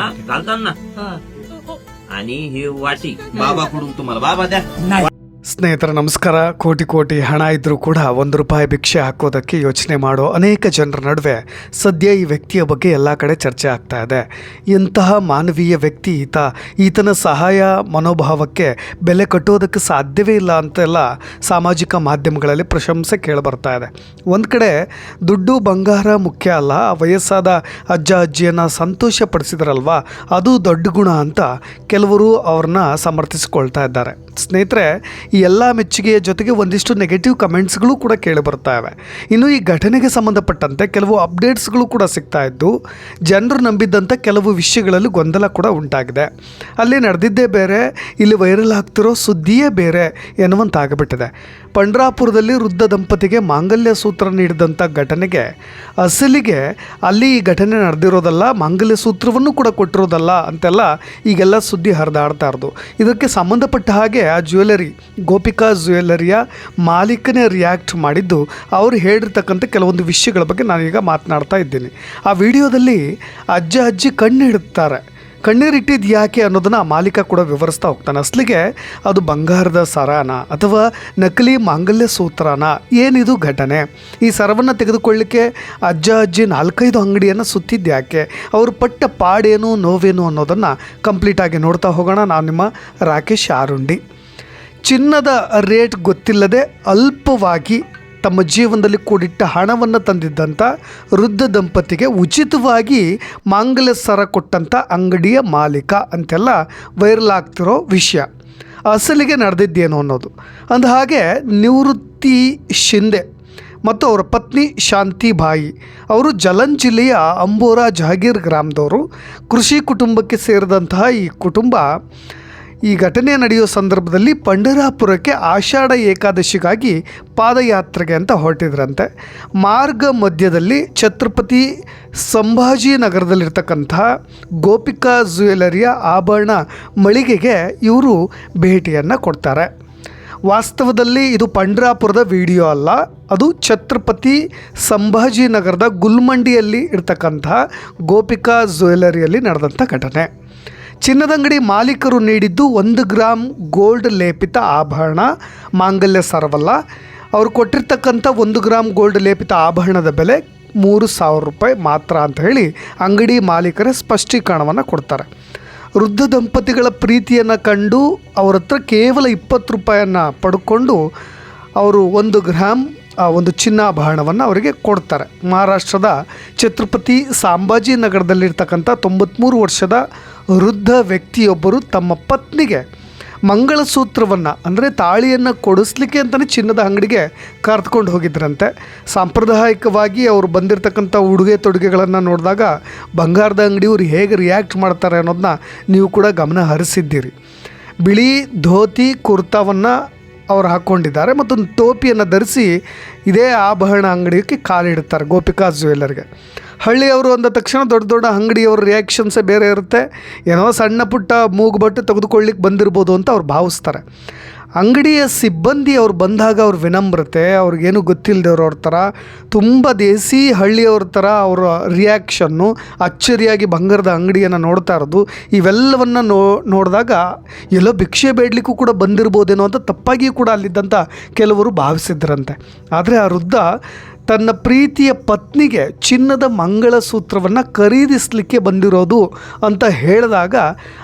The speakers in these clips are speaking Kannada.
हा? घालताना हा. आणि ही वाटी. बाबाकडून तुम्हाला. बाबा द्या. नाही. ಸ್ನೇಹಿತರ, ನಮಸ್ಕಾರ. ಕೋಟಿ ಕೋಟಿ ಹಣ ಇದ್ದರೂ ಕೂಡ ಒಂದು ರೂಪಾಯಿ ಭಿಕ್ಷೆ ಹಾಕೋದಕ್ಕೆ ಯೋಚನೆ ಮಾಡೋ ಅನೇಕ ಜನರ ನಡುವೆ ಸದ್ಯ ಈ ವ್ಯಕ್ತಿಯ ಬಗ್ಗೆ ಎಲ್ಲ ಕಡೆ ಚರ್ಚೆ ಆಗ್ತಾ ಇದೆ. ಇಂತಹ ಮಾನವೀಯ ವ್ಯಕ್ತಿ ಈತ, ಈತನ ಸಹಾಯ ಮನೋಭಾವಕ್ಕೆ ಬೆಲೆ ಕಟ್ಟೋದಕ್ಕೆ ಸಾಧ್ಯವೇ ಇಲ್ಲ ಅಂತೆಲ್ಲ ಸಾಮಾಜಿಕ ಮಾಧ್ಯಮಗಳಲ್ಲಿ ಪ್ರಶಂಸೆ ಕೇಳಿಬರ್ತಾ ಇದೆ. ಒಂದು ಕಡೆ ದುಡ್ಡು ಬಂಗಾರ ಮುಖ್ಯ ಅಲ್ಲ ವಯಸ್ಸಾದ ಅಜ್ಜ, ಅಜ್ಜಿಯನ್ನು ಸಂತೋಷಪಡಿಸಿದ್ರಲ್ವಾ, ಅದು ದೊಡ್ಡ ಗುಣ ಅಂತ ಕೆಲವರು ಅವ್ರನ್ನ ಸಮರ್ಥಿಸಿಕೊಳ್ತಾ ಇದ್ದಾರೆ. ಸ್ನೇಹಿತರೆ, ಈ ಎಲ್ಲ ಮೆಚ್ಚುಗೆಯ ಜೊತೆಗೆ ಒಂದಿಷ್ಟು ನೆಗೆಟಿವ್ ಕಮೆಂಟ್ಸ್ಗಳು ಕೂಡ ಕೇಳಿ ಬರ್ತಾ ಇವೆ. ಇನ್ನು ಈ ಘಟನೆಗೆ ಸಂಬಂಧಪಟ್ಟಂತೆ ಕೆಲವು ಅಪ್ಡೇಟ್ಸ್ಗಳು ಕೂಡ ಸಿಗ್ತಾ ಇದ್ದು, ಜನರು ನಂಬಿದ್ದಂಥ ಕೆಲವು ವಿಷಯಗಳಲ್ಲಿ ಗೊಂದಲ ಕೂಡ ಉಂಟಾಗಿದೆ. ಅಲ್ಲಿ ನಡೆದಿದ್ದೇ ಬೇರೆ, ಇಲ್ಲಿ ವೈರಲ್ ಆಗ್ತಿರೋ ಸುದ್ದಿಯೇ ಬೇರೆ ಎನ್ನುವಂತಾಗಿಬಿಟ್ಟಿದೆ. ಪಂಡ್ರಾಪುರದಲ್ಲಿ ವೃದ್ಧ ದಂಪತಿಗೆ ಮಾಂಗಲ್ಯ ಸೂತ್ರ ನೀಡಿದಂಥ ಘಟನೆಗೆ, ಅಸಲಿಗೆ ಅಲ್ಲಿ ಈ ಘಟನೆ ನಡೆದಿರೋದಲ್ಲ, ಮಾಂಗಲ್ಯ ಸೂತ್ರವನ್ನು ಕೂಡ ಕೊಟ್ಟಿರೋದಲ್ಲ ಅಂತೆಲ್ಲ ಈಗೆಲ್ಲ ಸುದ್ದಿ ಹರಿದಾಡ್ತಾ ಇರೋದು. ಇದಕ್ಕೆ ಸಂಬಂಧಪಟ್ಟ ಹಾಗೆ ಆ ಜ್ಯುವೆಲರಿ. ಗೋಪಿಕಾ ಜ್ಯುವೆಲರಿಯ ಮಾಲೀಕನೇ ರಿಯಾಕ್ಟ್ ಮಾಡಿದ್ದು ಅವರು ಹೇಳಿರ್ತಕ್ಕಂಥ ಕೆಲವೊಂದು ವಿಷಯಗಳ ಬಗ್ಗೆ ನಾನೀಗ ಮಾತನಾಡ್ತಾ ಇದ್ದೀನಿ. ಆ ವಿಡಿಯೋದಲ್ಲಿ ಅಜ್ಜ ಅಜ್ಜಿ ಕಣ್ಣು ಇಡುತ್ತಾರೆ ಕಣ್ಣೀರಿಟ್ಟಿದ್ದು ಯಾಕೆ ಅನ್ನೋದನ್ನು ಆ ಮಾಲೀಕ ಕೂಡ ವಿವರಿಸ್ತಾ ಹೋಗ್ತಾನೆ. ಅಸಲಿಗೆ ಅದು ಬಂಗಾರದ ಸರಾನ ಅಥವಾ ನಕಲಿ ಮಾಂಗಲ್ಯ ಸೂತ್ರನ ಏನಿದು ಘಟನೆ? ಈ ಸರವನ್ನು ತೆಗೆದುಕೊಳ್ಳಿಕ್ಕೆ ಅಜ್ಜ ಅಜ್ಜಿ ನಾಲ್ಕೈದು ಅಂಗಡಿಯನ್ನು ಸುತ್ತಿದ್ದು ಯಾಕೆ? ಅವರು ಪಟ್ಟ ಪಾಡೇನು ನೋವೇನು ಅನ್ನೋದನ್ನು ಕಂಪ್ಲೀಟಾಗಿ ನೋಡ್ತಾ ಹೋಗೋಣ. ನಾನು ನಿಮ್ಮ ರಾಕೇಶ್ ಆರುಂಡಿ. ಚಿನ್ನದ ರೇಟ್ ಗೊತ್ತಿಲ್ಲದೆ ಅಲ್ಪವಾಗಿ ತಮ್ಮ ಜೀವನದಲ್ಲಿ ಕೂಡಿಟ್ಟ ಹಣವನ್ನು ತಂದಿದ್ದಂಥ ವೃದ್ಧ ದಂಪತಿಗೆ ಉಚಿತವಾಗಿ ಮಾಂಗಲ್ಯ ಸರ ಕೊಟ್ಟಂಥ ಅಂಗಡಿಯ ಮಾಲೀಕ ಅಂತೆಲ್ಲ ವೈರಲ್ ಆಗ್ತಿರೋ ವಿಷಯ. ಅಸಲಿಗೆ ನಡೆದಿದ್ದೇನು ಅನ್ನೋದು. ಅಂದ ಹಾಗೆ ನಿವೃತ್ತಿ ಶಿಂದೆ ಮತ್ತು ಅವರ ಪತ್ನಿ ಶಾಂತಿ ಬಾಯಿ, ಅವರು ಜಲನ್ ಜಿಲ್ಲೆಯ ಅಂಬೋರಾ ಜಹಗೀರ್ ಗ್ರಾಮದವರು, ಕೃಷಿ ಕುಟುಂಬಕ್ಕೆ ಸೇರಿದಂತಹ ಈ ಕುಟುಂಬ ಈ ಘಟನೆ ನಡೆಯುವ ಸಂದರ್ಭದಲ್ಲಿ ಪಂಡರಾಪುರಕ್ಕೆ ಆಷಾಢ ಏಕಾದಶಿಗಾಗಿ ಪಾದಯಾತ್ರೆಗೆ ಅಂತ ಹೊರಟಿದ್ರಂತೆ. ಮಾರ್ಗ ಮಧ್ಯದಲ್ಲಿ ಛತ್ರಪತಿ ಸಂಭಾಜಿ ನಗರದಲ್ಲಿರ್ತಕ್ಕಂತಹ ಗೋಪಿಕಾ ಜ್ಯುವೆಲರಿಯ ಆಭರಣ ಮಳಿಗೆಗೆ ಇವರು ಭೇಟಿಯನ್ನು ಕೊಡ್ತಾರೆ. ವಾಸ್ತವದಲ್ಲಿ ಇದು ಪಂಡ್ರಾಪುರದ ವಿಡಿಯೋ ಅಲ್ಲ, ಅದು ಛತ್ರಪತಿ ಸಂಭಾಜಿನಗರದ ಗುಲ್ಮಂಡಿಯಲ್ಲಿ ಇರ್ತಕ್ಕಂತಹ ಗೋಪಿಕಾ ಜ್ಯುವೆಲರಿಯಲ್ಲಿ ನಡೆದಂಥ ಘಟನೆ. ಚಿನ್ನದಂಗಡಿ ಮಾಲೀಕರು ನೀಡಿದ್ದು ಒಂದು ಗ್ರಾಮ್ ಗೋಲ್ಡ್ ಲೇಪಿತ ಆಭರಣ, ಮಾಂಗಲ್ಯ ಸರವಲ್ಲ. ಅವರು ಕೊಟ್ಟಿರ್ತಕ್ಕಂಥ ಒಂದು ಗ್ರಾಮ್ ಗೋಲ್ಡ್ ಲೇಪಿತ ಆಭರಣದ ಬೆಲೆ ಮೂರು ಸಾವಿರ ರೂಪಾಯಿ ಮಾತ್ರ ಅಂತ ಹೇಳಿ ಅಂಗಡಿ ಮಾಲೀಕರೇ ಸ್ಪಷ್ಟೀಕರಣವನ್ನು ಕೊಡ್ತಾರೆ. ವೃದ್ಧ ದಂಪತಿಗಳ ಪ್ರೀತಿಯನ್ನು ಕಂಡು ಅವರ ಹತ್ರ ಕೇವಲ ಇಪ್ಪತ್ತು ರೂಪಾಯಿಯನ್ನು ಪಡ್ಕೊಂಡು ಅವರು ಒಂದು ಗ್ರಾಮ್ ಒಂದು ಚಿನ್ನಾಭರಣವನ್ನು ಅವರಿಗೆ ಕೊಡ್ತಾರೆ. ಮಹಾರಾಷ್ಟ್ರದ ಛತ್ರಪತಿ ಸಾಂಬಾಜಿನಗರದಲ್ಲಿರ್ತಕ್ಕಂಥ ತೊಂಬತ್ತ್ಮೂರು ವರ್ಷದ ವೃದ್ಧ ವ್ಯಕ್ತಿಯೊಬ್ಬರು ತಮ್ಮ ಪತ್ನಿಗೆ ಮಂಗಳಸೂತ್ರವನ್ನು, ಅಂದರೆ ತಾಳಿಯನ್ನು ಕೊಡಿಸ್ಲಿಕ್ಕೆ ಅಂತಲೇ ಚಿನ್ನದ ಅಂಗಡಿಗೆ ಕರೆದುಕೊಂಡು ಹೋಗಿದ್ರಂತೆ. ಸಾಂಪ್ರದಾಯಿಕವಾಗಿ ಅವರು ಬಂದಿರತಕ್ಕಂಥ ಉಡುಗೆ ತೊಡುಗೆಗಳನ್ನು ನೋಡಿದಾಗ ಬಂಗಾರದ ಅಂಗಡಿಯವರು ಹೇಗೆ ರಿಯಾಕ್ಟ್ ಮಾಡ್ತಾರೆ ಅನ್ನೋದನ್ನ ನೀವು ಕೂಡ ಗಮನ ಹರಿಸಿದ್ದೀರಿ. ಬಿಳಿ ಧೋತಿ ಕುರ್ತಾವನ್ನು ಅವರು ಹಾಕ್ಕೊಂಡಿದ್ದಾರೆ ಮತ್ತು ಟೋಪಿಯನ್ನು ಧರಿಸಿ ಇದೇ ಆಭರಣ ಅಂಗಡಿಗೆ ಕಾಲಿಡುತ್ತಾರೆ ಗೋಪಿಕಾ ಜ್ಯುವೆಲ್ಲರ್ಗೆ ಹಳ್ಳಿಯವರು ಅಂದ ತಕ್ಷಣ ದೊಡ್ಡ ದೊಡ್ಡ ಅಂಗಡಿಯವ್ರ ರಿಯಾಕ್ಷನ್ಸೇ ಬೇರೆ ಇರುತ್ತೆ. ಏನೋ ಸಣ್ಣ ಪುಟ್ಟ ಮೂಗುಬಟ್ಟು ತೆಗೆದುಕೊಳ್ಳಿಕ್ಕೆ ಬಂದಿರ್ಬೋದು ಅಂತ ಅವ್ರು ಭಾವಿಸ್ತಾರೆ. ಅಂಗಡಿಯ ಸಿಬ್ಬಂದಿ ಅವ್ರು ಬಂದಾಗ ಅವ್ರ ವಿನಮ್ರತೆ ಅವ್ರಿಗೇನು ಗೊತ್ತಿಲ್ಲದವ್ರು ಅವ್ರ ಥರ ತುಂಬ ದೇಸಿ ಹಳ್ಳಿಯವ್ರ ಥರ ಅವರ ರಿಯಾಕ್ಷನ್ನು ಅಚ್ಚರಿಯಾಗಿ ಬಂಗಾರದ ಅಂಗಡಿಯನ್ನು ನೋಡ್ತಾ ಇರೋದು. ಇವೆಲ್ಲವನ್ನು ನೋ, ನೋಡಿದಾಗ ಎಲ್ಲೋ ಭಿಕ್ಷೆ ಬೇಡಲಿಕ್ಕೂ ಕೂಡ ಬಂದಿರ್ಬೋದೇನೋ ಅಂತ ತಪ್ಪಾಗಿಯೂ ಕೂಡ ಅಲ್ಲಿದ್ದಂಥ ಕೆಲವರು ಭಾವಿಸಿದ್ರಂತೆ. ಆದರೆ ಆ ವೃದ್ಧ ತನ್ನ ಪ್ರೀತಿಯ ಪತ್ನಿಗೆ ಚಿನ್ನದ ಮಂಗಳಸೂತ್ರವನ್ನು ಖರೀದಿಸಲಿಕ್ಕೆ ಬಂದಿರೋದು ಅಂತ ಹೇಳಿದಾಗ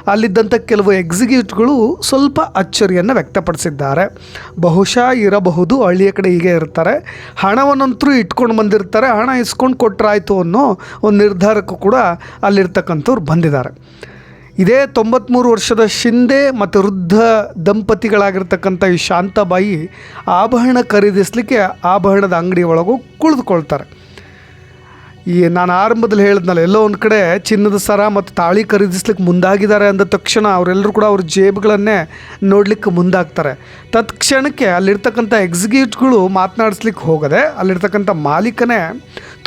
ಅಲ್ಲಿದ್ದಂಥ ಕೆಲವು ಎಕ್ಸಿಕ್ಯೂಟಿವ್ಗಳು ಸ್ವಲ್ಪ ಅಚ್ಚರಿಯನ್ನು ವ್ಯಕ್ತಪಡಿಸಿದ್ದಾರೆ. ಬಹುಶಃ ಇರಬಹುದು, ಹಳ್ಳಿಯ ಕಡೆ ಹೀಗೆ ಇರ್ತಾರೆ. ಹಣವನ್ನಂತರೂ ಇಟ್ಕೊಂಡು ಬಂದಿರ್ತಾರೆ. ಹಣ ಇಸ್ಕೊಂಡು ಕೊಟ್ಟರಾಯ್ತು ಅನ್ನೋ ಒಂದು ನಿರ್ಧಾರಕ್ಕೂ ಕೂಡ ಅಲ್ಲಿರ್ತಕ್ಕಂಥವ್ರು ಬಂದಿದ್ದಾರೆ. ಇದೇ ತೊಂಬತ್ತ್ಮೂರು ವರ್ಷದ ಶಿಂದೆ ಮತ್ತು ವೃದ್ಧ ದಂಪತಿಗಳಾಗಿರ್ತಕ್ಕಂಥ ಈ ಶಾಂತಾಬಾಯಿ ಆಭರಣ ಖರೀದಿಸಲಿಕ್ಕೆ ಆಭರಣದ ಅಂಗಡಿ ಒಳಗೂ ಕುಳಿದುಕೊಳ್ತಾರೆ ಈ ನಾನು ಆರಂಭದಲ್ಲಿ ಹೇಳಿದ್ನಲ್ಲ, ಎಲ್ಲೋ ಒಂದು ಕಡೆ ಚಿನ್ನದ ಸರ ಮತ್ತು ತಾಳಿ ಖರೀದಿಸ್ಲಿಕ್ಕೆ ಮುಂದಾಗಿದ್ದಾರೆ ಅಂದ ತಕ್ಷಣ ಅವರೆಲ್ಲರೂ ಕೂಡ ಅವ್ರ ಜೇಬುಗಳನ್ನೇ ನೋಡಲಿಕ್ಕೆ ಮುಂದಾಗ್ತಾರೆ. ತತ್ಕ್ಷಣಕ್ಕೆ ಅಲ್ಲಿರ್ತಕ್ಕಂಥ ಎಕ್ಸಿಕ್ಯೂಟ್ಗಳು ಮಾತನಾಡಿಸ್ಲಿಕ್ಕೆ ಹೋಗದೆ ಅಲ್ಲಿರ್ತಕ್ಕಂಥ ಮಾಲೀಕನೇ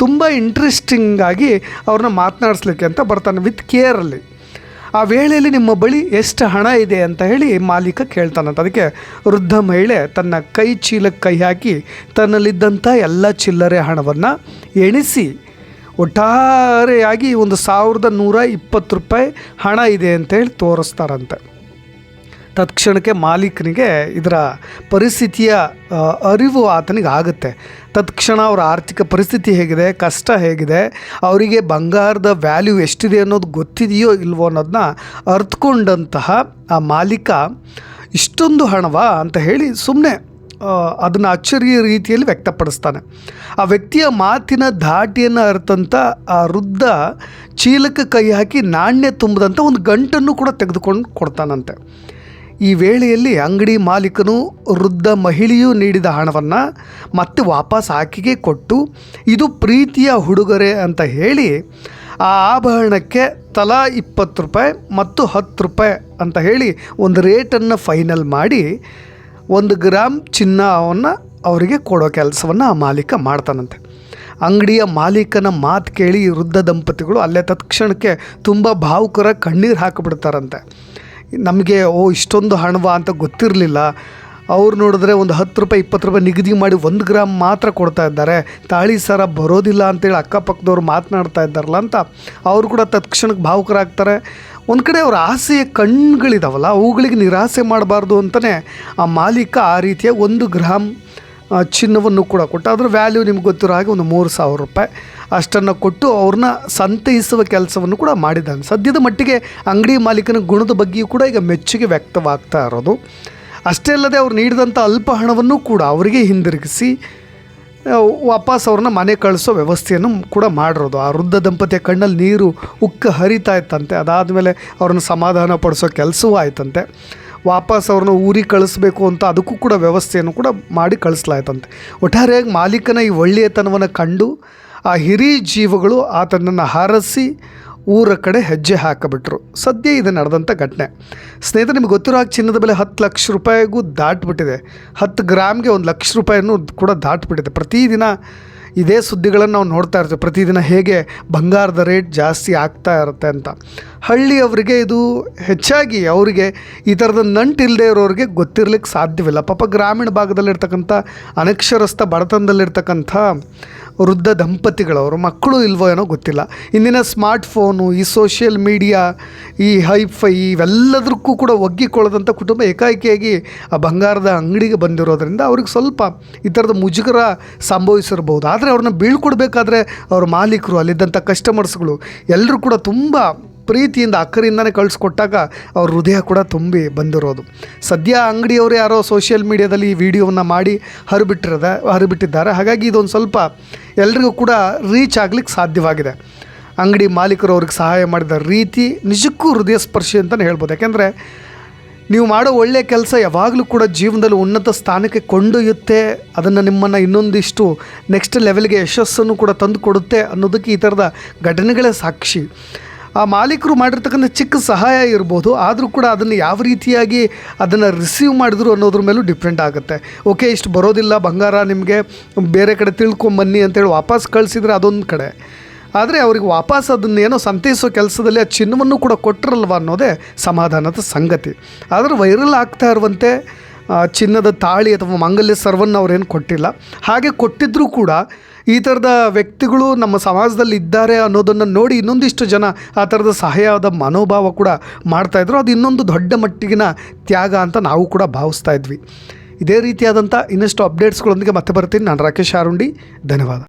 ತುಂಬ ಇಂಟ್ರೆಸ್ಟಿಂಗಾಗಿ ಅವ್ರನ್ನ ಮಾತನಾಡಿಸ್ಲಿಕ್ಕೆ ಅಂತ ಬರ್ತಾನೆ ವಿತ್ ಕೇರಲ್ಲಿ ಆ ವೇಳೆಯಲ್ಲಿ ನಿಮ್ಮ ಬಳಿ ಎಷ್ಟು ಹಣ ಇದೆ ಅಂತ ಹೇಳಿ ಮಾಲೀಕ ಕೇಳ್ತಾನಂತ. ಅದಕ್ಕೆ ವೃದ್ಧ ಮಹಿಳೆ ತನ್ನ ಕೈ ಚೀಲಕ್ಕೆ ಕೈ ಹಾಕಿ ತನ್ನಲ್ಲಿದ್ದಂಥ ಎಲ್ಲ ಚಿಲ್ಲರೆ ಹಣವನ್ನು ಎಣಿಸಿ ಒಟ್ಟಾರೆಯಾಗಿ ಒಂದು ಸಾವಿರದ ನೂರ ಇಪ್ಪತ್ತು ರೂಪಾಯಿ ಹಣ ಇದೆ ಅಂತೇಳಿ ತೋರಿಸ್ತಾರಂತೆ. ತತ್ಕ್ಷಣಕ್ಕೆ ಮಾಲೀಕನಿಗೆ ಇದರ ಪರಿಸ್ಥಿತಿಯ ಅರಿವು ಆತನಿಗೆ ಆಗುತ್ತೆ. ತತ್ಕ್ಷಣ ಅವರ ಆರ್ಥಿಕ ಪರಿಸ್ಥಿತಿ ಹೇಗಿದೆ, ಕಷ್ಟ ಹೇಗಿದೆ, ಅವರಿಗೆ ಬಂಗಾರದ ವ್ಯಾಲ್ಯೂ ಎಷ್ಟಿದೆ ಅನ್ನೋದು ಗೊತ್ತಿದೆಯೋ ಇಲ್ವೋ ಅನ್ನೋದನ್ನ ಅರ್ಥಕೊಂಡಂತಹ ಆ ಮಾಲೀಕ, ಇಷ್ಟೊಂದು ಹಣವಾ? ಅಂತ ಹೇಳಿ ಸುಮ್ಮನೆ ಅದನ್ನು ಅಚ್ಚರಿಯ ರೀತಿಯಲ್ಲಿ ವ್ಯಕ್ತಪಡಿಸ್ತಾನೆ. ಆ ವ್ಯಕ್ತಿಯ ಮಾತಿನ ಧಾಟಿಯನ್ನು ಅರ್ಥಂತ ಆ ವೃದ್ಧ ಚೀಲಕ್ಕೆ ಕೈ ಹಾಕಿ ನಾಣ್ಯ ತುಂಬಿದಂಥ ಒಂದು ಗಂಟನ್ನು ಕೂಡ ತೆಗೆದುಕೊಂಡು ಕೊಡ್ತಾನಂತೆ. ಈ ವೇಳೆಯಲ್ಲಿ ಅಂಗಡಿ ಮಾಲೀಕನು ವೃದ್ಧ ಮಹಿಳೆಯು ನೀಡಿದ ಹಣವನ್ನು ಮತ್ತೆ ವಾಪಸ್ ಆಕೆಗೆ ಕೊಟ್ಟು, ಇದು ಪ್ರೀತಿಯ ಹುಡುಗರೆ ಅಂತ ಹೇಳಿ, ಆ ಆಭರಣಕ್ಕೆ ತಲಾ ಇಪ್ಪತ್ತು ರೂಪಾಯಿ ಮತ್ತು ಹತ್ತು ರೂಪಾಯಿ ಅಂತ ಹೇಳಿ ಒಂದು ರೇಟನ್ನು ಫೈನಲ್ ಮಾಡಿ ಒಂದು ಗ್ರಾಮ್ ಚಿನ್ನವನ್ನು ಅವರಿಗೆ ಕೊಡೋ ಕೆಲಸವನ್ನು ಆ ಮಾಲೀಕ ಮಾಡ್ತಾನಂತೆ. ಅಂಗಡಿಯ ಮಾಲೀಕನ ಮಾತು ಕೇಳಿ ವೃದ್ಧ ದಂಪತಿಗಳು ಅಲ್ಲೇ ತತ್ಕ್ಷಣಕ್ಕೆ ತುಂಬ ಭಾವುಕರ ಕಣ್ಣೀರು ಹಾಕಿಬಿಡ್ತಾರಂತೆ. ನಮಗೆ, ಓ, ಇಷ್ಟೊಂದು ಹಣವಾ ಅಂತ ಗೊತ್ತಿರಲಿಲ್ಲ. ಅವ್ರು ನೋಡಿದ್ರೆ ಒಂದು ಹತ್ತು ರೂಪಾಯಿ, ಇಪ್ಪತ್ತು ರೂಪಾಯಿ ನಿಗದಿ ಮಾಡಿ ಒಂದು ಗ್ರಾಮ್ ಮಾತ್ರ ಕೊಡ್ತಾ ಇದ್ದಾರೆ. ತಾಳಿ ಸರ ಬರೋದಿಲ್ಲ ಅಂತೇಳಿ ಅಕ್ಕಪಕ್ಕದವ್ರು ಮಾತನಾಡ್ತಾ ಇದ್ದಾರಲ್ಲ ಅಂತ ಅವರು ಕೂಡ ತತ್ಕ್ಷಣಕ್ಕೆ ಭಾವುಕರಾಗ್ತಾರೆ. ಒಂದು ಕಡೆ ಅವ್ರ ಆಸೆಯ ಕಣ್ಗಳಿದಾವಲ್ಲ, ಅವುಗಳಿಗೆ ನಿರಾಸೆ ಮಾಡಬಾರ್ದು ಅಂತಲೇ ಆ ಮಾಲೀಕ ಆ ರೀತಿಯ ಒಂದು ಗ್ರಾಮ್ ಚಿನ್ನವನ್ನು ಕೂಡ ಕೊಟ್ಟು, ಅದರ ವ್ಯಾಲ್ಯೂ ನಿಮ್ಗೆ ಗೊತ್ತಿರೋ ಹಾಗೆ ಒಂದು ಮೂರು ಸಾವಿರ ರೂಪಾಯಿ ಅಷ್ಟನ್ನು ಕೊಟ್ಟು ಅವ್ರನ್ನ ಸಂತೈಸುವ ಕೆಲಸವನ್ನು ಕೂಡ ಮಾಡಿದ್ದಾನೆ. ಸದ್ಯದ ಮಟ್ಟಿಗೆ ಅಂಗಡಿ ಮಾಲೀಕನ ಗುಣದ ಬಗ್ಗೆಯೂ ಕೂಡ ಈಗ ಮೆಚ್ಚುಗೆ ವ್ಯಕ್ತವಾಗ್ತಾ ಇರೋದು. ಅಷ್ಟೇ ಅಲ್ಲದೆ ಅವ್ರು ನೀಡಿದಂಥ ಅಲ್ಪ ಹಣವನ್ನು ಕೂಡ ಅವರಿಗೆ ಹಿಂದಿರುಗಿಸಿ ವಾಪಸ್ ಅವ್ರನ್ನ ಮನೆ ಕಳಿಸೋ ವ್ಯವಸ್ಥೆಯನ್ನು ಕೂಡ ಮಾಡಿರೋದು. ಆ ವೃದ್ಧ ದಂಪತಿಯ ಕಣ್ಣಲ್ಲಿ ನೀರು ಉಕ್ಕ ಹರಿತಾ ಇತ್ತಂತೆ. ಅದಾದಮೇಲೆ ಅವ್ರನ್ನ ಸಮಾಧಾನ ಪಡಿಸೋ ಕೆಲಸವೂ ಆಯ್ತಂತೆ. ವಾಪಸ್ ಅವ್ರನ್ನ ಊರಿಗೆ ಕಳಿಸ್ಬೇಕು ಅಂತ ಅದಕ್ಕೂ ಕೂಡ ವ್ಯವಸ್ಥೆಯನ್ನು ಕೂಡ ಮಾಡಿ ಕಳಿಸ್ಲಾಯ್ತಂತೆ. ಒಟ್ಟಾರೆಯಾಗಿ ಮಾಲೀಕನ ಈ ಒಳ್ಳೆಯತನವನ್ನು ಕಂಡು ಆ ಹಿರಿ ಜೀವಗಳು ಆತನನ್ನು ಹಾರಸಿ ಊರ ಕಡೆ ಹೆಜ್ಜೆ ಹಾಕಿಬಿಟ್ರು. ಸದ್ಯ ಇದು ನಡೆದಂಥ ಘಟನೆ. ಸ್ನೇಹಿತರೆ, ನಿಮ್ಗೆ ಗೊತ್ತಿರೋ ಹಾಗೆ ಚಿನ್ನದ ಬೆಲೆ ಹತ್ತು ಲಕ್ಷ ರೂಪಾಯಿಗೂ ದಾಟ್ಬಿಟ್ಟಿದೆ. ಹತ್ತು ಗ್ರಾಮ್ಗೆ ಒಂದು ಲಕ್ಷ ರೂಪಾಯಿನೂ ಕೂಡ ದಾಟ್ಬಿಟ್ಟಿದೆ. ಪ್ರತಿದಿನ ಇದೇ ಸುದ್ದಿಗಳನ್ನು ನಾವು ನೋಡ್ತಾ ಇರ್ತೀವಿ. ಪ್ರತಿದಿನ ಹೇಗೆ ಬಂಗಾರದ ರೇಟ್ ಜಾಸ್ತಿ ಆಗ್ತಾ ಇರುತ್ತೆ ಅಂತ. ಹಳ್ಳಿಯವರಿಗೆ ಇದು ಹೆಚ್ಚಾಗಿ ಅವರಿಗೆ ಈ ಥರದ ನಂಟು ಇಲ್ಲದೆ ಇರೋರಿಗೆ ಗೊತ್ತಿರ್ಲಿಕ್ಕೆ ಸಾಧ್ಯವಿಲ್ಲ. ಪಾಪ ಗ್ರಾಮೀಣ ಭಾಗದಲ್ಲಿರ್ತಕ್ಕಂಥ ಅನಕ್ಷರಸ್ಥ ಬಡತನದಲ್ಲಿರ್ತಕ್ಕಂಥ ವೃದ್ಧ ದಂಪತಿಗಳವರು ಮಕ್ಕಳು ಇಲ್ವೋ ಏನೋ ಗೊತ್ತಿಲ್ಲ. ಇಂದಿನ ಸ್ಮಾರ್ಟ್ ಫೋನು, ಈ ಸೋಷಿಯಲ್ ಮೀಡಿಯಾ, ಈ ಹೈಫೈ ಇವೆಲ್ಲದಕ್ಕೂ ಕೂಡ ಒಗ್ಗಿಕೊಳ್ಳದಂಥ ಕುಟುಂಬ ಏಕಾಏಕಿಯಾಗಿ ಆ ಬಂಗಾರದ ಅಂಗಡಿಗೆ ಬಂದಿರೋದ್ರಿಂದ ಅವ್ರಿಗೆ ಸ್ವಲ್ಪ ಈ ಥರದ ಮುಜುಗರ ಸಂಭವಿಸಿರ್ಬೋದು. ಆದರೆ ಅವ್ರನ್ನ ಬೀಳ್ಕೊಡ್ಬೇಕಾದ್ರೆ ಅವ್ರ ಮಾಲೀಕರು, ಅಲ್ಲಿದ್ದಂಥ ಕಸ್ಟಮರ್ಸ್ಗಳು ಎಲ್ಲರೂ ಕೂಡ ತುಂಬ ಪ್ರೀತಿಯಿಂದ ಅಕ್ಕರಿಂದನೇ ಕಳಿಸ್ಕೊಟ್ಟಾಗ ಅವ್ರ ಹೃದಯ ಕೂಡ ತುಂಬಿ ಬಂದಿರೋದು. ಸದ್ಯ ಅಂಗಡಿಯವರು ಯಾರೋ ಸೋಷಿಯಲ್ ಮೀಡಿಯಾದಲ್ಲಿ ಈ ವಿಡಿಯೋವನ್ನು ಮಾಡಿ ಹರಿಬಿಟ್ಟಿರದ, ಹರಿಬಿಟ್ಟಿದ್ದಾರೆ. ಹಾಗಾಗಿ ಇದೊಂದು ಸ್ವಲ್ಪ ಎಲ್ರಿಗೂ ಕೂಡ ರೀಚ್ ಆಗ್ಲಿಕ್ಕೆ ಸಾಧ್ಯವಾಗಿದೆ. ಅಂಗಡಿ ಮಾಲೀಕರು ಅವ್ರಿಗೆ ಸಹಾಯ ಮಾಡಿದ ರೀತಿ ನಿಜಕ್ಕೂ ಹೃದಯ ಸ್ಪರ್ಶಿ ಅಂತಲೇ ಹೇಳ್ಬೋದು. ಯಾಕೆಂದರೆ ನೀವು ಮಾಡೋ ಒಳ್ಳೆಯ ಕೆಲಸ ಯಾವಾಗಲೂ ಕೂಡ ಜೀವನದಲ್ಲಿ ಉನ್ನತ ಸ್ಥಾನಕ್ಕೆ ಕೊಂಡೊಯ್ಯುತ್ತೆ. ಅದನ್ನು ನಿಮ್ಮನ್ನು ಇನ್ನೊಂದಿಷ್ಟು ನೆಕ್ಸ್ಟ್ ಲೆವೆಲ್ಗೆ ಯಶಸ್ಸನ್ನು ಕೂಡ ತಂದು ಕೊಡುತ್ತೆ ಅನ್ನೋದಕ್ಕೆ ಈ ಥರದ ಘಟನೆಗಳೇ ಸಾಕ್ಷಿ. ಆ ಮಾಲೀಕರು ಮಾಡಿರ್ತಕ್ಕಂಥ ಚಿಕ್ಕ ಸಹಾಯ ಇರ್ಬೋದು, ಆದರೂ ಕೂಡ ಅದನ್ನು ಯಾವ ರೀತಿಯಾಗಿ ಅದನ್ನು ರಿಸೀವ್ ಮಾಡಿದ್ರು ಅನ್ನೋದ್ರ ಮೇಲೂ ಡಿಪೆಂಡ್ ಆಗುತ್ತೆ. ಓಕೆ, ಇಷ್ಟು ಬರೋದಿಲ್ಲ, ಬಂಗಾರ ನಿಮಗೆ, ಬೇರೆ ಕಡೆ ತಿಳ್ಕೊಂಬನ್ನಿ ಅಂತೇಳಿ ವಾಪಸ್ ಕಳಿಸಿದ್ರೆ ಅದೊಂದು ಕಡೆ. ಆದರೆ ಅವ್ರಿಗೆ ವಾಪಸ್ ಅದನ್ನೇನೋ ಸಂತೈಸೋ ಕೆಲಸದಲ್ಲಿ ಆ ಚಿನ್ನವನ್ನು ಕೂಡ ಕೊಟ್ಟರಲ್ವ ಅನ್ನೋದೇ ಸಮಾಧಾನದ ಸಂಗತಿ. ಆದರೆ ವೈರಲ್ ಆಗ್ತಾ ಇರುವಂತೆ ಚಿನ್ನದ ತಾಳಿ ಅಥವಾ ಮಾಂಗಲ್ಯ ಸರ್ವನ್ನು ಅವ್ರೇನು ಕೊಟ್ಟಿಲ್ಲ. ಹಾಗೆ ಕೊಟ್ಟಿದ್ದರೂ ಕೂಡ ಈ ಥರದ ವ್ಯಕ್ತಿಗಳು ನಮ್ಮ ಸಮಾಜದಲ್ಲಿ ಇದ್ದಾರೆ ಅನ್ನೋದನ್ನು ನೋಡಿ ಇನ್ನೊಂದಿಷ್ಟು ಜನ ಆ ಥರದ ಸಹಾಯದ ಮನೋಭಾವ ಕೂಡ ಮಾಡ್ತಾಯಿದ್ರು ಅದು ಇನ್ನೊಂದು ದೊಡ್ಡ ಮಟ್ಟಿಗಿನ ತ್ಯಾಗ ಅಂತ ನಾವು ಕೂಡ ಭಾವಿಸ್ತಾ ಇದ್ವಿ. ಇದೇ ರೀತಿಯಾದಂಥ ಇನ್ನಷ್ಟು ಅಪ್ಡೇಟ್ಸ್ಗಳೊಂದಿಗೆ ಮತ್ತೆ ಬರ್ತೀನಿ. ನಾನು ರಾಕೇಶ್ ಆರುಂಡಿ ಧನ್ಯವಾದ.